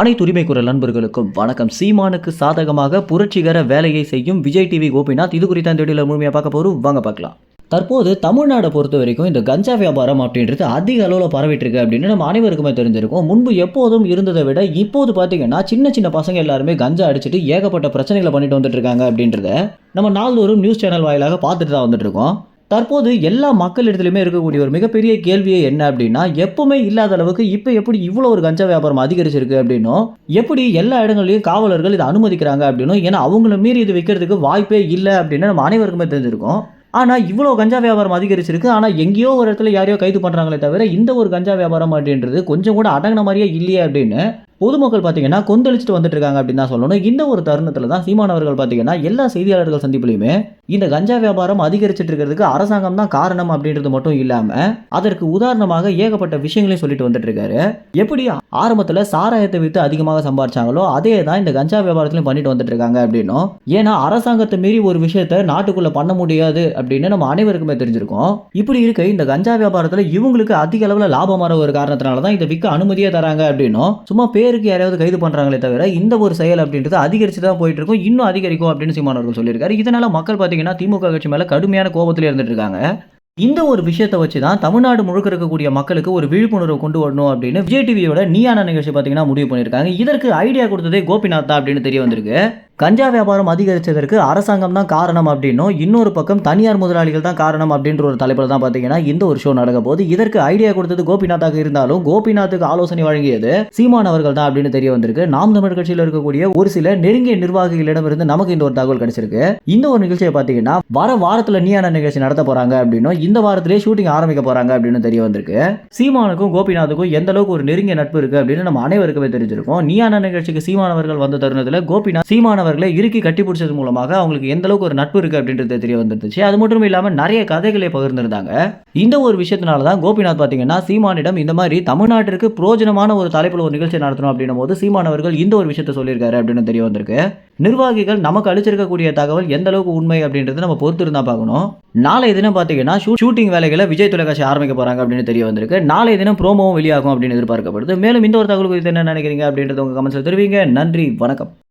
அனைத்து உரிமை குரல் நண்பர்களுக்கும் வணக்கம். சீமானுக்கு சாதகமாக புரட்சிகர வேலையை செய்யும் விஜய் டிவி கோபிநாத் இது குறித்த அந்த வீடியோவில் முழுமையாக பார்க்க போகிறோம் வாங்க பார்க்கலாம். தற்போது தமிழ்நாடை பொறுத்த வரைக்கும் இந்த கஞ்சா வியாபாரம் அப்படின்றது அதிக அளவில் பரவிட்டு இருக்கு அப்படின்னு நம்ம அனைவருக்குமே தெரிஞ்சிருக்கும். முன்பு எப்போதும் இருந்ததை விட இப்போது பார்த்தீங்கன்னா சின்ன சின்ன பசங்க எல்லாருமே கஞ்சா அடிச்சுட்டு ஏகப்பட்ட பிரச்சனைகளை பண்ணிட்டு வந்துட்டு இருக்காங்க அப்படின்றத நம்ம நாள்தோறும் நியூஸ் சேனல் வாயிலாக பார்த்துட்டு தான் வந்துட்டு இருக்கோம். தற்போது எல்லா மக்களிடத்துலையுமே இருக்கக்கூடிய ஒரு மிகப்பெரிய கேள்வியே என்ன அப்படின்னா எப்பவுமே இல்லாத அளவுக்கு இப்போ எப்படி இவ்வளோ ஒரு கஞ்சா வியாபாரம் அதிகரிச்சிருக்கு அப்படின்னும் எப்படி எல்லா இடங்கள்லையும் காவலர்கள் இதை அனுமதிக்கிறாங்க அப்படின்னும் ஏன்னா அவங்கள மீறி இது விற்கிறதுக்கு வாய்ப்பே இல்லை அப்படின்னு நம்ம அனைவருக்குமே தெரிஞ்சிருக்கும். ஆனால் இவ்வளோ கஞ்சா வியாபாரம் அதிகரிச்சிருக்கு. ஆனால் எங்கேயோ ஒரு இடத்துல யாரையோ கைது பண்ணுறாங்களே தவிர இந்த ஒரு கஞ்சா வியாபாரம் அப்படின்றது கொஞ்சம் கூட அடங்கின மாதிரியே இல்லையே அப்படின்னு பொதுமக்கள் பார்த்தீங்கன்னா கொந்தளிச்சுட்டு வந்துட்டு இருக்காங்க அப்படின்னு தான் சொல்லணும். இந்த ஒரு தருணத்தில் தான் சீமானவர்கள் பார்த்தீங்கன்னா எல்லா செய்தியாளர்கள் சந்திப்புலையுமே இந்த கஞ்சா வியாபாரம் அதிகரிச்சிட்டு இருக்கிறதுக்கு அரசாங்கம் தான் காரணம் அப்படின்றது மட்டும் இல்லாமல் அதற்கு உதாரணமாக ஏகப்பட்ட விஷயங்களையும் சொல்லிட்டு வந்துட்டு இருக்காரு எப்படி ஆரம்பத்தில் சாராயத்தை விற்று அதிகமாக சம்பாரிச்சாங்களோ அதே தான் இந்த கஞ்சா வியாபாரத்திலையும் பண்ணிட்டு வந்துட்டு இருக்காங்க அப்படின்னும். ஏன்னா அரசாங்கத்தை மீறி ஒரு விஷயத்த நாட்டுக்குள்ள பண்ண முடியாது அப்படின்னு நம்ம அனைவருக்குமே தெரிஞ்சிருக்கோம். இப்படி இருக்க இந்த கஞ்சா வியாபாரத்தில் இவங்களுக்கு அதிக அளவில் லாபம் வர ஒரு காரணத்தினால தான் இதை விற்க அனுமதியே தராங்க அப்படின்னும். சும்மா பேர் பேருக்கு யாரையாவது கைது பண்ணுறாங்களே தவிர இந்த ஒரு செயல் அப்படின்றது அதிகரித்து தான் போயிட்டு இருக்கும் இன்னும் அதிகரிக்கும் அப்படின்னு சீமானவர்கள் சொல்லியிருக்காரு. இதனால் மக்கள் பார்த்தீங்கன்னா திமுக கட்சி மேலே கடுமையான கோபத்தில் இருந்துட்டு இருக்காங்க இந்த ஒரு விஷயத்தை வச்சு தான் தமிழ்நாடு முழுக்க இருக்கக்கூடிய மக்களுக்கு ஒரு விழிப்புணர்வு கொண்டு வரணும் அப்படின்னு விஜய் டிவியோட நீயான நிகழ்ச்சி பார்த்தீங்கன்னா முடிவு பண்ணியிருக்காங்க. இதற்கு ஐடியா கொடுத்ததே கோபிநாத் தான் அப்படின்னு தெரிய வந்திருக்கு. கஞ்சா வியாபாரம் அதிகரித்ததற்கு அரசாங்கம் தான் காரணம் அப்படின்னும் இன்னொரு பக்கம் தனியார் முதலாளிகள் தான் காரணம் அப்படின்ற ஒரு தலைப்பில் தான் பார்த்தீங்கன்னா இந்த ஒரு ஷோ நடக்க போது இதற்கு ஐடியா கொடுத்தது கோபிநாத்தாக இருந்தாலும் கோபிநாத்துக்கு ஆலோசனை வழங்கியது சீமான் அவர்கள் தான் அப்படின்னு தெரிய வந்திருக்கு. நாம் தமிழ் கட்சியில் இருக்கக்கூடிய ஒரு சில நெருங்கிய நிர்வாகிகளிடமிருந்து நமக்கு இந்த ஒரு தகவல் கிடைச்சிருக்கு. இந்த ஒரு நிகழ்ச்சியை பார்த்தீங்கன்னா வர வாரத்தில் நீயான நிகழ்ச்சி நடத்த போறாங்க அப்படின்னும் இந்த வாரத்திலே ஷூட்டிங் ஆரம்பிக்க போறாங்க அப்படின்னு தெரிய வந்திருக்கு. சீமானுக்கும் கோபிநாத்துக்கும் எந்த அளவுக்கு ஒரு நெருங்கிய நட்பு இருக்கு அப்படின்னு நம்ம அனைவருக்குமே தெரிஞ்சிருக்கும். நீயான நிகழ்ச்சிக்கு சீமானவர்கள் வந்த தருணத்தில் கோபிநாத் சீமானவர் சீமானவர்களை இறுக்கி கட்டி பிடிச்சது மூலமாக அவங்களுக்கு எந்த அளவுக்கு ஒரு நட்பு இருக்கு அப்படின்றது தெரிய வந்துருந்துச்சு. அது மட்டும் இல்லாமல் நிறைய கதைகளை பகிர்ந்திருந்தாங்க. இந்த ஒரு விஷயத்தினால தான் கோபிநாத் பார்த்தீங்கன்னா சீமானிடம் இந்த மாதிரி தமிழ்நாட்டிற்கு பிரோஜனமான ஒரு தலைப்பில் ஒரு நிகழ்ச்சி நடத்தணும் அப்படின்னும் போது சீமானவர்கள் இந்த ஒரு விஷயத்தை சொல்லியிருக்காரு அப்படின்னு தெரிய வந்திருக்கு. நிர்வாகிகள் நமக்கு அளிச்சிருக்கக்கூடிய தகவல் எந்த அளவுக்கு உண்மை அப்படின்றத நம்ம பொறுத்து இருந்தால் பார்க்கணும். நாளைய தினம் பார்த்தீங்கன்னா ஷூட்டிங் வேலைகளை விஜய் தொலைக்காட்சி ஆரம்பிக்க போறாங்க அப்படின்னு தெரிய வந்திருக்கு. நாளைய தினம் ப்ரோமோவும் வெளியாகும் அப்படின்னு எதிர்பார்க்கப்படுது. மேலும் இந்த ஒரு தகவல் குறித்து என்ன நினைக்கிறீங்க அப்படின்றத உங்க கமெண்ட்ஸில் தெரிவிங்க. நன்றி வணக்கம்.